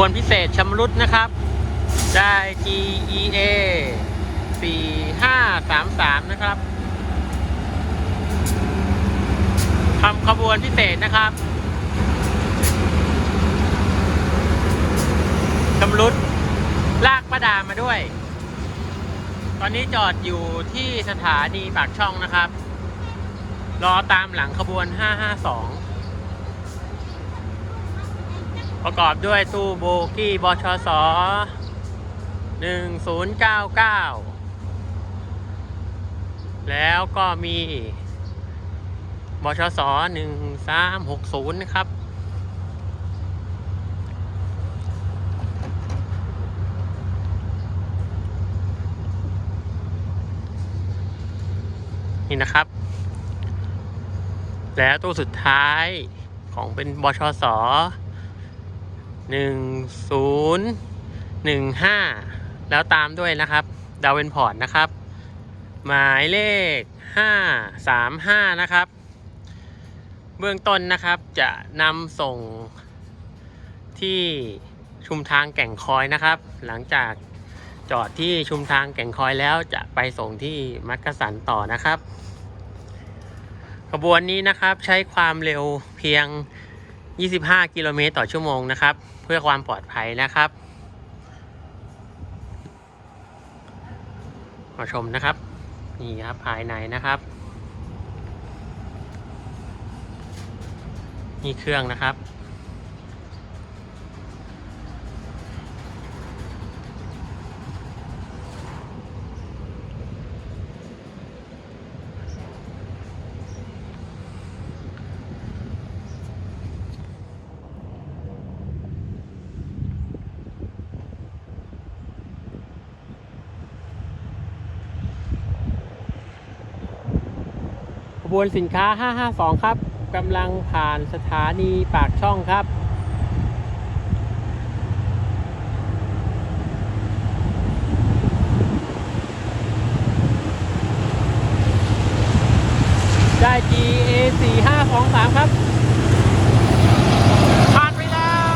วนพิเศษชำรุดนะครับ ได้ GEA 4533 นะครับทำขบวนพิเศษนะครับชำรุดลากประดามาด้วย ตอนนี้จอดอยู่ที่สถานีปากช่องนะครับ รอตามหลังขบวน 552 ประกอบด้วยตู้โบกี้บชส1099 แล้วก็มีบชส1360 นะครับ นี่นะครับ แล้วตู้สุดท้ายของเป็นบชส หนึ่งศูนย์หนึ่งห้าแล้วตามด้วยนะครับดาวเวนพอร์ตนะครับ หมายเลขห้าสามห้านะครับ เบื้องต้นนะครับจะนำส่งที่ชุมทางแก่งคอยนะครับ หลังจากจอดที่ชุมทางแก่งคอยแล้วจะไปส่งที่มักกะสันต่อนะครับ ขบวนนี้นะครับใช้ความเร็วเพียง 25 กิโลเมตรต่อชั่วโมงนะครับ เพื่อความปลอดภัยนะครับ มาชมนะครับ นี่ครับภายในนะครับนี่เครื่องนะครับ วนสินค้า 552 ครับกำลังผ่านสถานีปากช่องครับ ได้ GA 4523 ครับ ผ่านไปแล้ว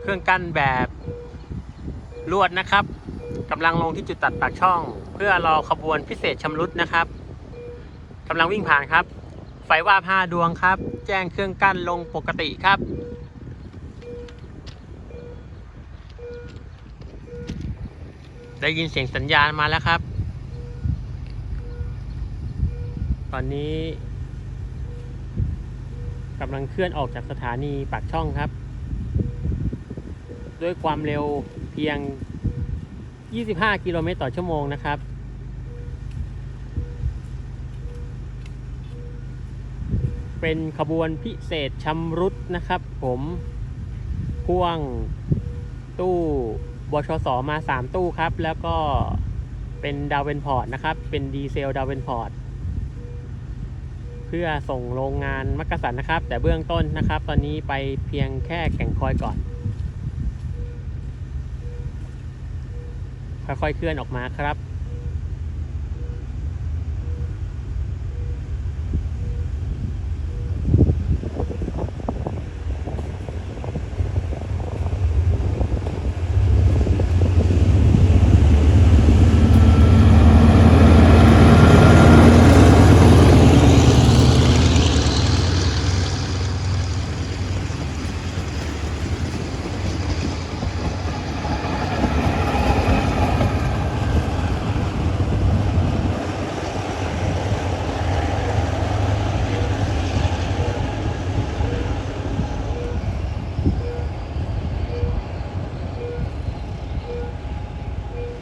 เครื่องกั้นแบบลวดนะครับกำลังลงที่จุดตัดปากช่อง เพื่อรอขบวนพิเศษชำรุดนะครับกำลังวิ่งผ่านครับ ไฟว่าบห้าดวงครับ แจ้งเครื่องกั้นลงปกติครับ ได้ยินเสียงสัญญาณมาแล้วครับ ตอนนี้กำลังเคลื่อนออกจากสถานีปากช่องครับ ด้วยความเร็วเพียง 25 กิโลเมตรต่อชั่วโมงนะครับ เป็นขบวนพิเศษชำรุดนะครับผมพ่วงตู้บชสมา 3 ตู้ครับ แล้วก็เป็นดาวเวนพอร์ตนะครับ เป็นดีเซลดาวเวนพอร์ตเพื่อส่งโรงงานมักกะสันนะครับ แต่เบื้องต้นนะครับ ตอนนี้ไปเพียงแค่แก่งคอยก่อน ค่อยๆเคลื่อนออกมาครับ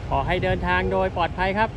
ขอให้เดินทางโดยปลอดภัยครับ